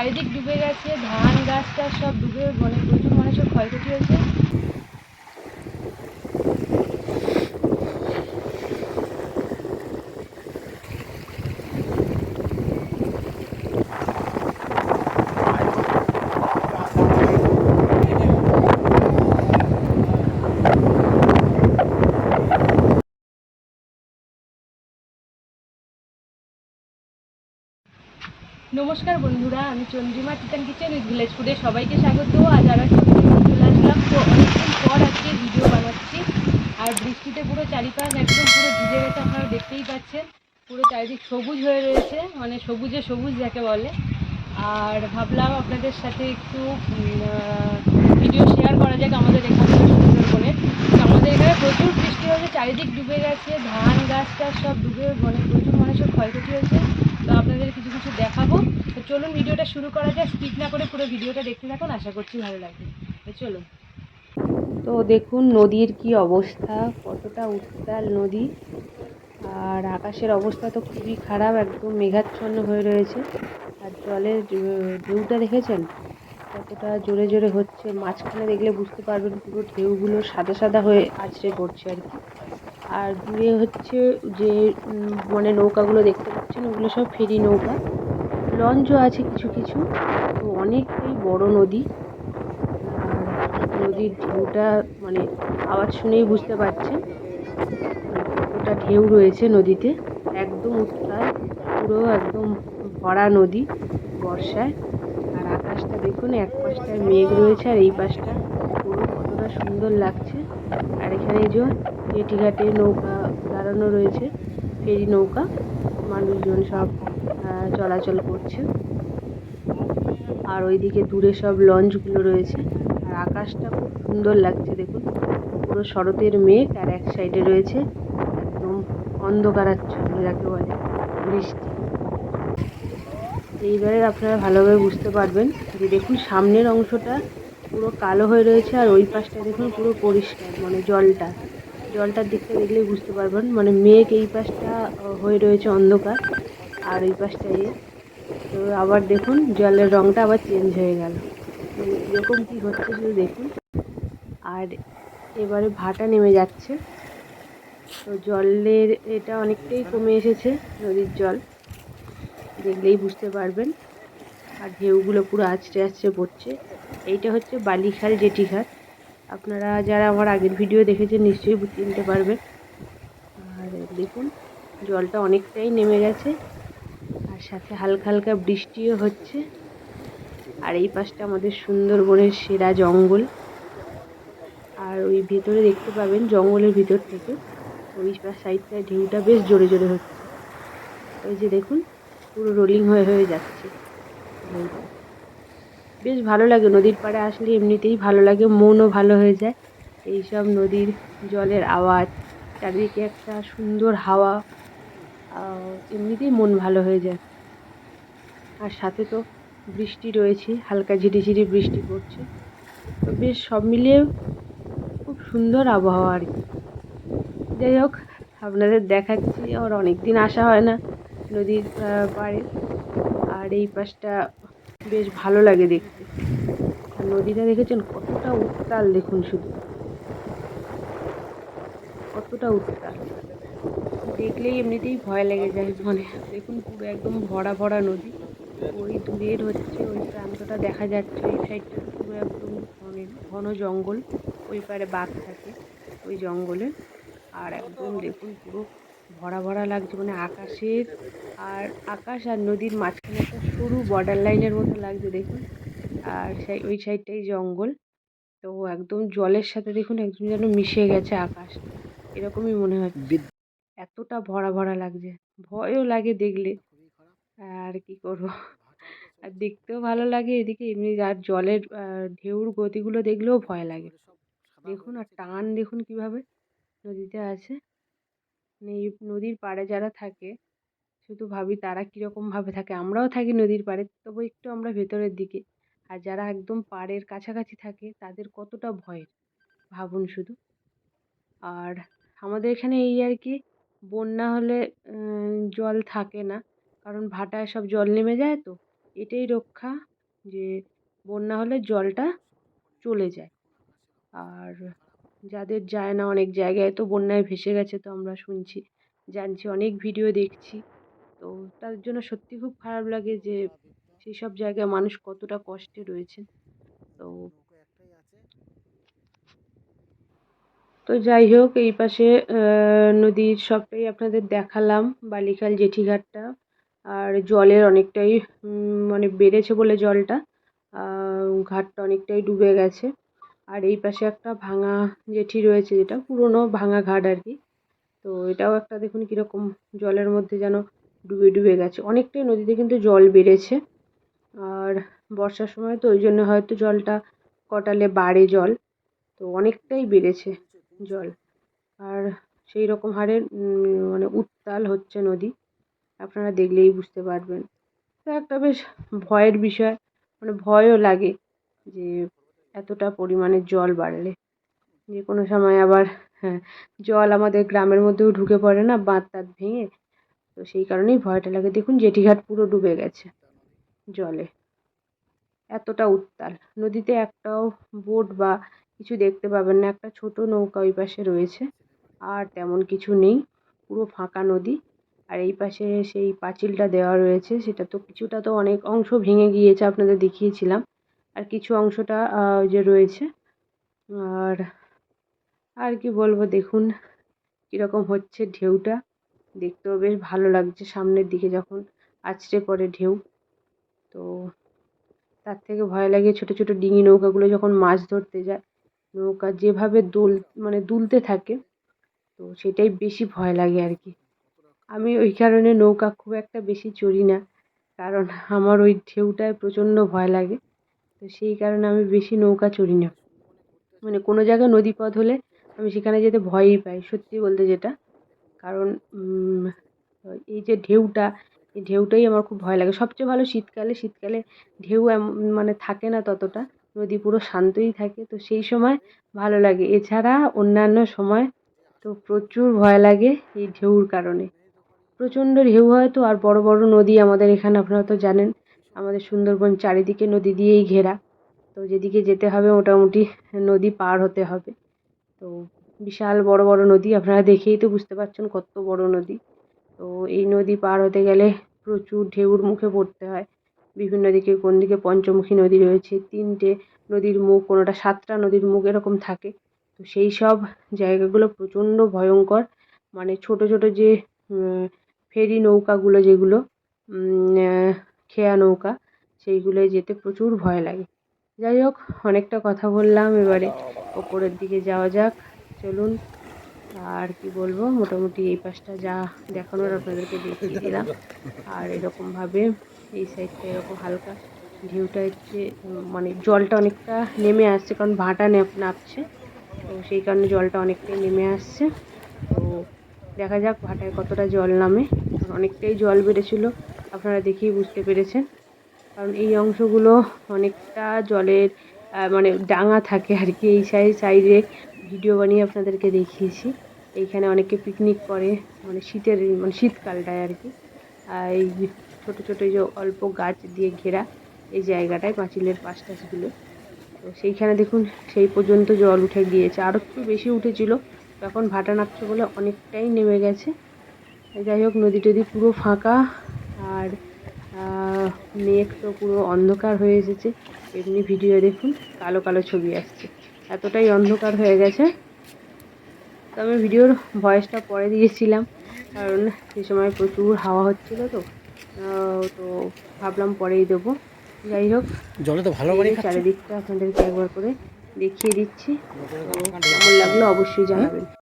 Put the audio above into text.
চারিদিক ডুবে গেছে ধান গাছ টাছ সব ডুবে মানে প্রচুর মানুষের ক্ষয়ক্ষতি হয়েছে। নমস্কার বন্ধুরা, আমি চন্দ্রিমা টিটান কিচেন উইথ ভিলেজ ফুডে সবাইকে স্বাগত। আজ আর একটা চলে আসলাম। তো অনেকদিন পর আজকে ভিডিও বানাচ্ছি। আর বৃষ্টিতে পুরো চারিপাশ একদম পুরো ভিজে গেছে, আপনারা দেখতেই পাচ্ছেন। পুরো চারিদিক সবুজ হয়ে রয়েছে মানে সবুজে সবুজ যাকে বলে। আর ভাবলাম আপনাদের সাথে একটু ভিডিও শেয়ার করা যাক আমাদের এখানে সুন্দরবনে। তো আমাদের এখানে প্রচুর বৃষ্টি হয়েছে, চারিদিক ডুবে গেছে, ধান, গাছ টাছ সব ডুবে মানে প্রচুর মানুষের ক্ষয়ক্ষতি হয়েছে। তো আপনাদের কিছু কিছু দেখাবো। তো চলুন ভিডিওটা শুরু করা যায় স্কিপ না করে পুরো ভিডিওটা দেখতে থাকুন, আশা করছি ভালো লাগবে। তো চলুন। তো দেখুন নদীর কি অবস্থা, কতটা উত্তাল নদী। আর আকাশের অবস্থা তো খুবই খারাপ, একদম মেঘাচ্ছন্ন হয়ে রয়েছে। আর জলের ঢেউটা দেখেছেন? কতটা জোরে জোরে হচ্ছে, মাঝখানে দেখলে বুঝতে পারবেন পুরো ঢেউগুলো সাদা সাদা হয়ে আছড়ে পড়ছে আর কি। আর দূরে হচ্ছে যে মানে নৌকাগুলো দেখতে পাচ্ছেন, ওগুলো সব ফেরি নৌকা। লঞ্চও আছে কিছু কিছু, তো অনেকটাই বড় নদী। আর নদীর ঢেউটা মানে আওয়াজ শুনেই বুঝতে পারছেন। কতটা ঢেউ রয়েছে নদীতে। একদম উত্তাল, পুরো একদম ভরা নদী বর্ষায়। আর আকাশটা দেখুন, এক পাশটায় মেঘ রয়েছে আর এই পাশটা পুরো কতটা সুন্দর লাগছে। আর এখানে যে জেটিঘাটে নৌকা দাঁড়ানো রয়েছে, ফেরি নৌকা, মানুষজন সব চলাচল করছে। আর ওইদিকে দূরে সব লঞ্চগুলো রয়েছে। আর আকাশটা খুব সুন্দর লাগছে, দেখুন। পুরো শরতের মেঘ আর এক সাইডে রয়েছে একদম অন্ধকারাচ্ছন্ন, যাকে বলে বৃষ্টি। এইবারে আপনারা ভালোভাবে বুঝতে পারবেন যে, দেখুন, সামনের অংশটা পুরো কালো হয়ে রয়েছে আর ওই পাশটা দেখুন পুরো পরিষ্কার মানে জলটা। জলটার দিকটা দেখলেই বুঝতে পারবেন। মানে মেঘ এই পাশটা হয়ে রয়েছে অন্ধকার, আর ওই পাশটা ইয়ে তো আবার দেখুন, জলের রঙটা আবার চেঞ্জ হয়ে গেল। মানে কীরকম কী হচ্ছে শুধু দেখুন আর এবারে ভাটা নেমে যাচ্ছে। তো জলের এটা অনেকটাই কমে এসেছে, নদীর জল। দেখলেই বুঝতে পারবেন। আর ঢেউগুলো পুরো আছড়ে আছড়ে পড়ছে। এইটা হচ্ছে বালিখাল জেটিঘাট আপনারা যারা আমার আগের ভিডিও দেখেছেন নিশ্চয়ই চিনতে পারবেন আর দেখুন, জলটা অনেকটাই নেমে গেছে, আর সাথে হালকা হালকা বৃষ্টিও হচ্ছে। আর এই পাশটা আমাদের সুন্দরবনের সেরা জঙ্গল। আর ওই ভেতরে দেখতে পাবেন জঙ্গলের ভিতর থেকে, ওই সাইডটায় ঢেউটা বেশ জোরে জোরে হচ্ছে। ওই যে দেখুন, পুরো রোলিং হয়ে হয়ে যাচ্ছে। বেশ ভালো লাগে, নদীর পাড়ে আসলে এমনিতেই ভালো লাগে, মনও ভালো হয়ে যায়। এইসব নদীর জলের আওয়াজ, চারিদিকে একটা সুন্দর হাওয়া এমনিতেই মন ভালো হয়ে যায়। আর সাথে তো বৃষ্টি রয়েছে, হালকা ঝিরিঝিরি বৃষ্টি পড়ছে। তো বেশ সব মিলিয়ে খুব সুন্দর আবহাওয়া আর কি। যাই হোক, আপনাদের দেখাচ্ছি, আর অনেক দিন আসা হয় না নদীর পাড়ে। আর এই পাশটা বেশ ভালো লাগে দেখতে। আর নদীটা দেখেছেন? কতটা উত্তাল দেখুন শুধু। কতটা উত্তাল। দেখলেই এমনিতেই ভয় লেগে যায় মানে। দেখুন পুরো একদম ভরা ভরা নদী। ওই দূরের হচ্ছে ওই প্রান্তটা দেখা যাচ্ছে ওই সাইডটা পুরো একদম মানে ঘন জঙ্গল। ওই পারে বাঘ থাকে ওই জঙ্গলে। আর একদম দেখুন পুরো ভরা ভরা লাগছে মানে আকাশের আর আকাশ আর নদীর মাঝখানে সরু বর্ডার লাইনের মতো লাগছে দেখুন। আর সেই ওই সাইডটাই জঙ্গল। তো একদম জলের সাথে দেখুন একদম যেন মিশে গেছে আকাশ। এরকমই মনে হচ্ছে এতটা ভরা ভরা লাগছে। ভয়ও লাগে দেখলে। আর কি করব? আর দেখতেও ভালো লাগে এদিকে এমনি আর জলের ঢেউর গতিগুলো দেখলেও ভয় লাগে। দেখুন আর টান দেখুন কীভাবে নদীতে আছে। নদীর পাড়ে যারা থাকে শুধু ভাবি তারা কীরকমভাবে থাকে, আমরাও থাকি নদীর পাড়ে, তবু একটু আমরা ভেতরের দিকে। আর যারা একদম পাড়ের কাছাকাছি থাকে, তাদের কতটা ভয়ের ভাবুন শুধু। আর আমাদের এখানে এই আর কি, বন্যা হলে জল থাকে না। কারণ ভাটায় সব জল নেমে যায় তো, এটাই রক্ষা যে বন্যা হলে জলটা চলে যায়। আর যাদের যায় না অনেক জায়গায় তো বন্যায় ভেসে গেছে তো আমরা শুনছি, জানছি, অনেক ভিডিও দেখছি। তো তার জন্য সত্যি খুব খারাপ লাগে যে সেই সব জায়গায় মানুষ কতটা কষ্টে রয়েছে। তো তো যাই হোক, এই পাশে নদীর সবটাই আপনাদের দেখালাম, বালিখাল জেঠিঘাটটা। আর জলের অনেকটাই মানে বেড়েছে বলে জলটা। ঘাটটা অনেকটাই ডুবে গেছে। আর এই পাশে একটা ভাঙা জেঠি রয়েছে, যেটা পুরনো ভাঙা ঘাট আর কি। তো এটাও একটা দেখুন কীরকম জলের মধ্যে যেন ডুবে ডুবে গেছে। অনেকটাই নদীতে কিন্তু জল বেড়েছে। আর বর্ষার সময় তো ওই জন্য হয়তো জলটা কটালে বাড়ে জল। তো অনেকটাই বেড়েছে জল। আর সেই রকম হারে মানে উত্তাল হচ্ছে নদী। আপনারা দেখলেই বুঝতে পারবেন। তো একটা বেশ ভয়ের বিষয় মানে ভয়ও লাগে যে এতটা পরিমাণে জল বাড়লে। যে কোনো সময় আবার হ্যাঁ জল আমাদের গ্রামের মধ্যেও ঢুকে পড়ে না বাঁধ টাঁধ ভেঙে। তো সেই কারণেই ভয়টা লাগে। দেখুন, জেঠিঘাট পুরো ডুবে গেছে জলে। এতটা উত্তাল। নদীতে একটাও বোট বা কিছু দেখতে পাবেন না। একটা ছোট নৌকা ওই পাশে রয়েছে। আর তেমন কিছু নেই। পুরো ফাঁকা নদী। আর এই পাশে সেই পাঁচিলটা দেওয়া রয়েছে। সেটা তো কিছুটা তো অনেক অংশ ভেঙে গিয়েছে, আপনাদের দেখিয়েছিলাম। আর কিছু অংশটা যে রয়েছে। আর আর কি বলব, দেখুন, কীরকম হচ্ছে ঢেউটা। দেখতেও বেশ ভালো লাগছে সামনের দিকে যখন আছড়ে পড়ে ঢেউ। তো তার থেকে ভয় লাগে ছোটো ছোটো ডিঙি নৌকাগুলো যখন মাছ ধরতে যায়, নৌকা যেভাবে দোল মানে দুলতে থাকে, তো সেটাই বেশি ভয় লাগে আর কি। আমি ওই কারণে নৌকা খুব একটা বেশি চড়ি না, কারণ আমার ওই ঢেউটায় প্রচণ্ড ভয় লাগে, তো সেই কারণে আমি বেশি নৌকা চড়ি না। মানে কোনো জায়গায় নদীপথ হলে আমি সেখানে যেতে ভয়ই পাই, সত্যি বলতে যেটা। কারণ এই যে ঢেউটা, এই ঢেউটাই আমার খুব ভয় লাগে। সবচেয়ে ভালো শীতকালে শীতকালে ঢেউ মানে থাকে না ততটা, নদী পুরো শান্তই থাকে, তো সেই সময় ভালো লাগে। এছাড়া অন্যান্য সময় তো প্রচুর ভয় লাগে এই ঢেউর কারণে। প্রচণ্ড ঢেউ হয় তো, আর বড় বড় নদী আমাদের এখানে আপনারা তো জানেন, আমাদের সুন্দরবন চারিদিকে নদী দিয়েই ঘেরা। তো যেদিকে যেতে হবে মোটামুটি নদী পার হতে হবে। তো বিশাল বড় বড় নদী আপনারা দেখেই তো বুঝতে পারছেন কত বড় নদী। তো এই নদী পার হতে গেলে প্রচুর ঢেউর মুখে পড়তে হয়। বিভিন্ন দিকে কোন দিকে পঞ্চমুখী নদী রয়েছে তিনটে নদীর মুখ কোনোটা সাতটা নদীর মুখ এরকম থাকে। তো সেই সব জায়গাগুলো প্রচণ্ড ভয়ঙ্কর। মানে ছোট ছোট যে ফেরি নৌকাগুলো যেগুলো খেয়া নৌকা সেইগুলোয় যেতে প্রচুর ভয় লাগে। যাই হোক অনেকটা কথা বললাম এবারে। ওপরের দিকে যাওয়া যাক। চলুন, আর কি বলব, মোটামুটি এই পাশটা যা দেখানোর আপনাদেরকে দেখিয়ে দিলাম। আর এরকমভাবে এই সাইডটা এরকম হালকা ঢেউটা হচ্ছে মানে জলটা অনেকটা নেমে আসছে, কারণ ভাটা নামছে তো সেই কারণে জলটা অনেকটাই নেমে আসছে। তো দেখা যাক ভাটায় কতটা জল নামে। অনেকটাই জল বেড়েছিল, আপনারা দেখেই বুঝতে পেরেছেন। কারণ এই অংশগুলো অনেকটা জলের মানে ডাঙা থাকে আর কি, এই সাইড সাইডে ভিডিও বানিয়ে আপনাদেরকে দেখিয়েছি। এইখানে অনেকে পিকনিক করে মানে শীতের মানে শীতকালটায় আর কি। আর এই ছোটো ছোটো যে অল্প গাছ দিয়ে ঘেরা এই জায়গাটায়, পাঁচিলের পাশ টাশগুলো। তো সেইখানে দেখুন, সেই পর্যন্ত জল উঠে গিয়েছে। আরও একটু বেশি উঠেছিল তখন ভাটা নামছে বলে অনেকটাই নেমে গেছে। যাই হোক, নদী টদি পুরো ফাঁকা, আর মেঘ তো পুরো অন্ধকার হয়ে এসেছে। এমনি ভিডিও দেখুন, কালো কালো ছবি আসছে। এতটাই অন্ধকার হয়ে গেছে। তো আমি ভিডিওর ভয়েসটা পরে দিয়েছিলাম কারণ সে সময় প্রচুর হাওয়া হচ্ছিল তো। তো ভাবলাম পরেই দেবো। যাই হোক জলে তো ভালো চারিদিকটা আপনাদেরকে একবার করে দেখিয়ে দিচ্ছি। কেমন লাগল অবশ্যই জানাবেন।